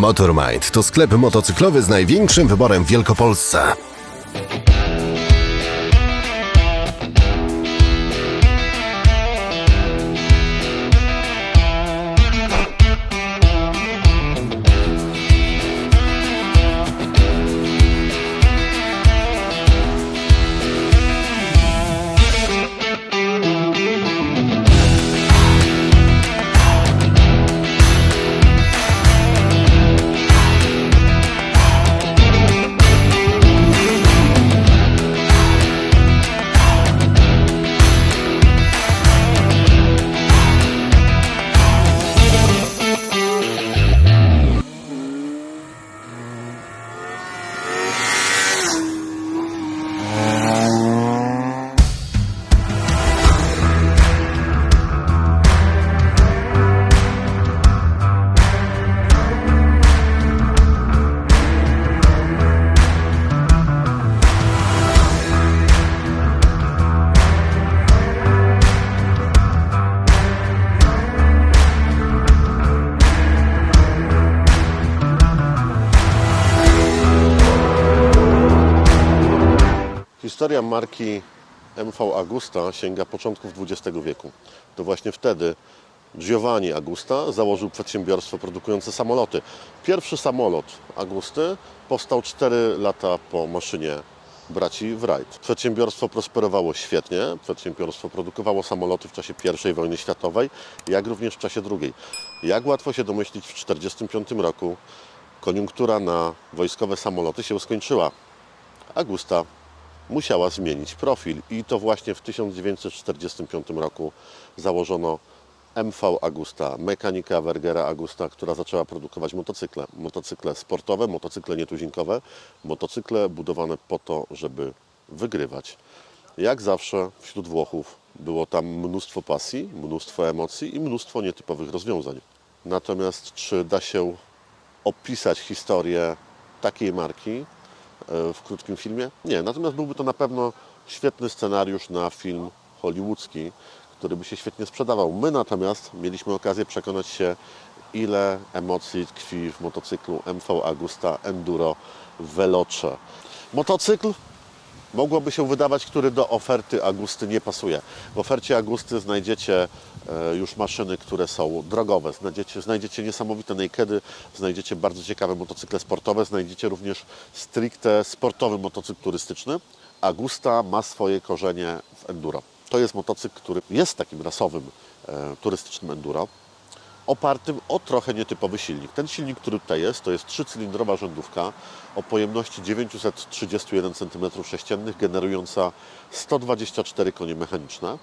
Motormind to sklep motocyklowy z największym wyborem w Wielkopolsce. Historia marki MV Agusta sięga początków XX wieku. To właśnie wtedy Giovanni Agusta założył przedsiębiorstwo produkujące samoloty. Pierwszy samolot Agusty powstał 4 lata po maszynie braci Wright. Przedsiębiorstwo prosperowało świetnie. Przedsiębiorstwo produkowało samoloty w czasie I wojny światowej, jak również w czasie II. Jak łatwo się domyślić, w 1945 roku koniunktura na wojskowe samoloty się skończyła. Agusta musiała zmienić profil i to właśnie w 1945 roku założono MV Agusta, mechanika Wergera Agusta, która zaczęła produkować motocykle. Motocykle sportowe, motocykle nietuzinkowe, motocykle budowane po to, żeby wygrywać. Jak zawsze wśród Włochów było tam mnóstwo pasji, mnóstwo emocji i mnóstwo nietypowych rozwiązań. Natomiast czy da się opisać historię takiej marki w krótkim filmie? Nie, natomiast byłby to na pewno świetny scenariusz na film hollywoodzki, który by się świetnie sprzedawał. My natomiast mieliśmy okazję przekonać się, ile emocji tkwi w motocyklu MV Agusta Enduro Veloce. Motocykl mogłoby się wydawać, który do oferty Agusty nie pasuje. W ofercie Agusty znajdziecie e, już maszyny, które są drogowe. Znajdziecie, znajdziecie niesamowite nakedy, znajdziecie bardzo ciekawe motocykle sportowe, znajdziecie również stricte sportowy motocykl turystyczny. Agusta ma swoje korzenie w enduro. To jest motocykl, który jest takim rasowym e, turystycznym enduro opartym o trochę nietypowy silnik. Ten silnik, który tutaj jest, to jest trzycylindrowa rzędówka o pojemności 931 cm3, generująca 124 konie mechaniczne.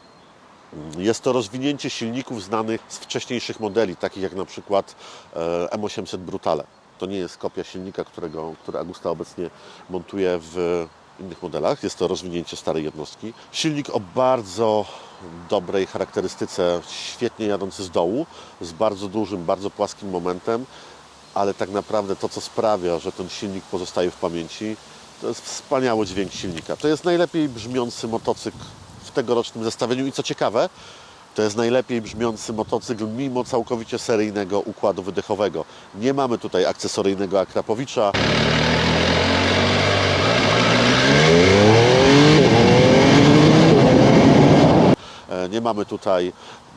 Jest to rozwinięcie silników znanych z wcześniejszych modeli, takich jak na przykład e, M800 Brutale. To nie jest kopia silnika, którego, który Agusta obecnie montuje w innych modelach. Jest to rozwinięcie starej jednostki. Silnik o bardzo dobrej charakterystyce, świetnie jadący z dołu, z bardzo dużym, bardzo płaskim momentem, ale tak naprawdę to, co sprawia, że ten silnik pozostaje w pamięci, to jest wspaniały dźwięk silnika. To jest najlepiej brzmiący motocykl w tegorocznym zestawieniu i co ciekawe, to jest najlepiej brzmiący motocykl mimo całkowicie seryjnego układu wydechowego. Nie mamy tutaj akcesoryjnego Akrapowicza. Nie mamy tutaj,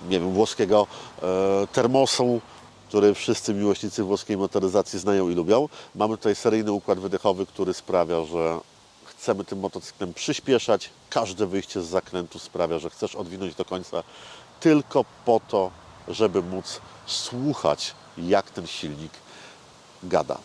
nie wiem, włoskiego e, termosu, który wszyscy miłośnicy włoskiej motoryzacji znają i lubią. Mamy tutaj seryjny układ wydechowy, który sprawia, że chcemy tym motocyklem przyspieszać. Każde wyjście z zakrętu sprawia, że chcesz odwinąć do końca tylko po to, żeby móc słuchać, jak ten silnik gada.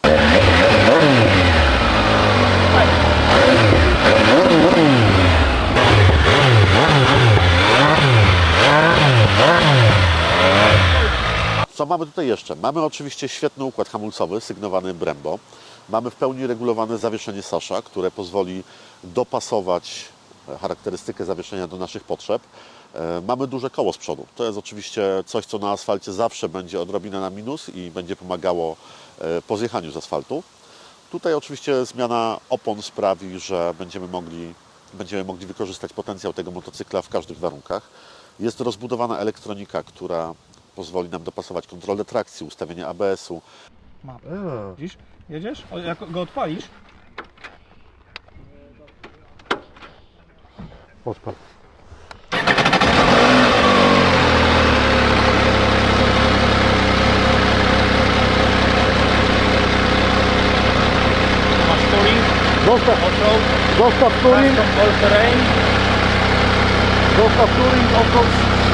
Co mamy tutaj jeszcze? Mamy oczywiście świetny układ hamulcowy sygnowany Brembo. Mamy w pełni regulowane zawieszenie Sasza, które pozwoli dopasować e, charakterystykę zawieszenia do naszych potrzeb. E, Mamy duże koło z przodu. To jest oczywiście coś, co na asfalcie zawsze będzie odrobinę na minus i będzie pomagało e, po zjechaniu z asfaltu. Tutaj oczywiście zmiana opon sprawi, że będziemy mogli, będziemy mogli wykorzystać potencjał tego motocykla w każdych warunkach. Jest rozbudowana elektronika, która pozwoli nam dopasować kontrolę trakcji, ustawienie ABS-u. mapę. Widzisz? Jedziesz? O, jak go odpalisz, Odpad. masz touring, Zostaw, offroad, zostaw touring, custom all terrain. zostaw touring, offroad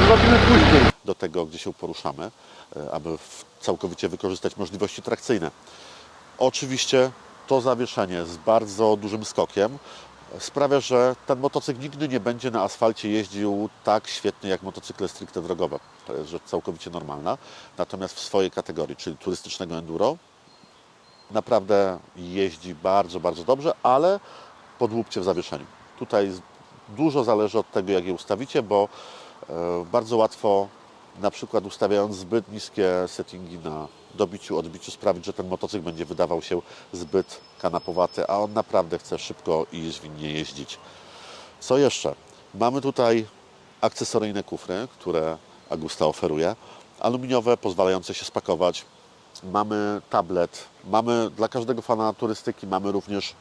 zrobimy później. Do tego, gdzie się poruszamy, e, aby całkowicie wykorzystać możliwości trakcyjne. Oczywiście to zawieszenie z bardzo dużym skokiem sprawia, że ten motocykl nigdy nie będzie na asfalcie jeździł tak świetnie jak motocykle stricte drogowe. To jest rzecz całkowicie normalna. Natomiast w swojej kategorii, czyli turystycznego enduro, naprawdę jeździ bardzo, bardzo dobrze, ale podłupcie w zawieszeniu. Tutaj dużo zależy od tego, jak je ustawicie, bo e, bardzo łatwo, na przykład ustawiając zbyt niskie settingi na dobiciu, odbiciu, sprawić, że ten motocykl będzie wydawał się zbyt kanapowaty, a on naprawdę chce szybko i zwinnie jeździć. Co jeszcze? Mamy tutaj akcesoryjne kufry, które Agusta oferuje. Aluminiowe, pozwalające się spakować. Mamy tablet. Mamy dla każdego fana turystyki mamy również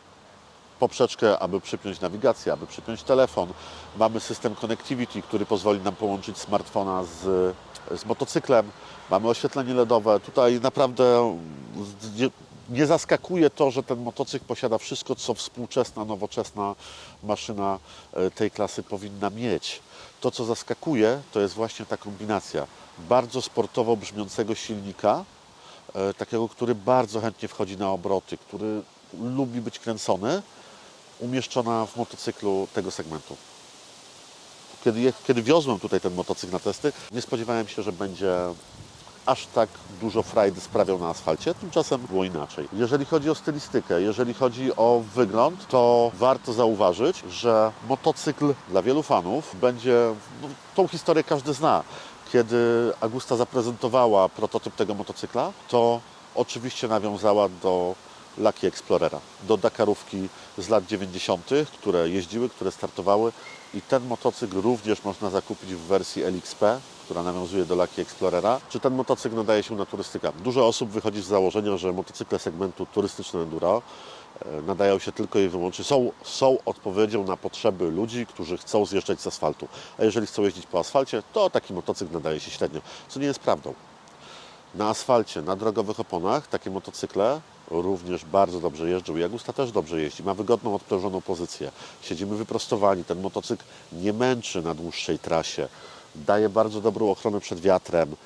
poprzeczkę, aby przypiąć nawigację, aby przypiąć telefon. Mamy system connectivity, który pozwoli nam połączyć smartfona z, z motocyklem. Mamy oświetlenie LEDowe. Tutaj naprawdę nie, nie zaskakuje to, że ten motocykl posiada wszystko, co współczesna, nowoczesna maszyna e, tej klasy powinna mieć. To, co zaskakuje, to jest właśnie ta kombinacja bardzo sportowo brzmiącego silnika, e, takiego, który bardzo chętnie wchodzi na obroty, który lubi być kręcony, umieszczona w motocyklu tego segmentu. Kiedy, kiedy wiozłem tutaj ten motocykl na testy, nie spodziewałem się, że będzie aż tak dużo frajdy sprawiał na asfalcie, tymczasem było inaczej. Jeżeli chodzi o stylistykę, jeżeli chodzi o wygląd, to warto zauważyć, że motocykl dla wielu fanów będzie, no, tą historię każdy zna. Kiedy Agusta zaprezentowała prototyp tego motocykla, to oczywiście nawiązała do Lucky Explorera, do Dakarówki z lat 90., które jeździły, które startowały i ten motocykl również można zakupić w wersji LXP, która nawiązuje do Lucky Explorera. Czy ten motocykl nadaje się na turystykę? Dużo osób wychodzi z założenia, że motocykle segmentu turystyczno-enduro e, nadają się tylko i wyłącznie, są, są odpowiedzią na potrzeby ludzi, którzy chcą zjeżdżać z asfaltu. A jeżeli chcą jeździć po asfalcie, to taki motocykl nadaje się średnio, co nie jest prawdą. Na asfalcie, na drogowych oponach takie motocykle również bardzo dobrze jeżdżą. i Agusta też dobrze jeździ, ma wygodną, odprężoną pozycję. Siedzimy wyprostowani, ten motocykl nie męczy na dłuższej trasie. Daje bardzo dobrą ochronę przed wiatrem.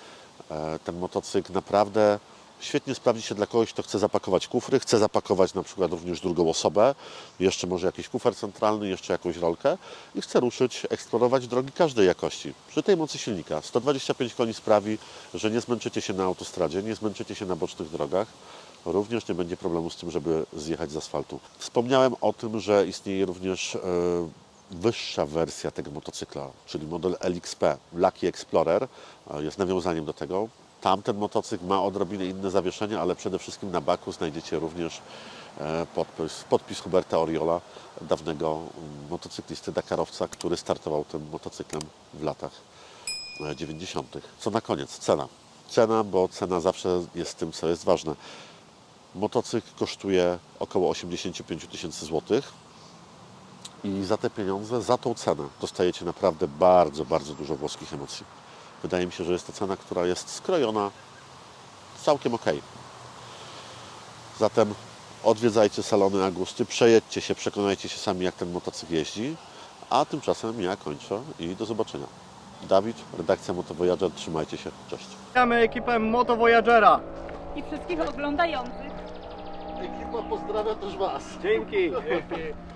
E, Ten motocykl naprawdę świetnie sprawdzi się dla kogoś, kto chce zapakować kufry, chce zapakować na przykład również drugą osobę, jeszcze może jakiś kufer centralny, jeszcze jakąś rolkę i chce ruszyć, eksplorować drogi każdej jakości. Przy tej mocy silnika 125 koni sprawi, że nie zmęczycie się na autostradzie, nie zmęczycie się na bocznych drogach. Również nie będzie problemu z tym, żeby zjechać z asfaltu. Wspomniałem o tym, że istnieje również e, wyższa wersja tego motocykla, czyli model LXP, Lucky Explorer, e, jest nawiązaniem do tego. Tamten motocykl ma odrobinę inne zawieszenie, ale przede wszystkim na baku znajdziecie również e, podpis, podpis Huberta Oriola, dawnego mm, motocyklisty, Dakarowca, który startował tym motocyklem w latach e, 90. Co na koniec? Cena. Cena, bo cena zawsze jest tym, co jest ważne. Motocykl kosztuje około 85 tysięcy złotych i za te pieniądze, za tą cenę dostajecie naprawdę bardzo, bardzo dużo włoskich emocji. Wydaje mi się, że jest to cena, która jest skrojona całkiem ok. Zatem odwiedzajcie salony Agusty, przejedźcie się, przekonajcie się sami, jak ten motocykl jeździ, a tymczasem ja kończę i do zobaczenia. Dawid, redakcja Moto Voyager, trzymajcie się, cześć. Witamy ekipę Moto Voyagera. i wszystkich oglądających. Ekipa pozdrawia też Was. Dzięki.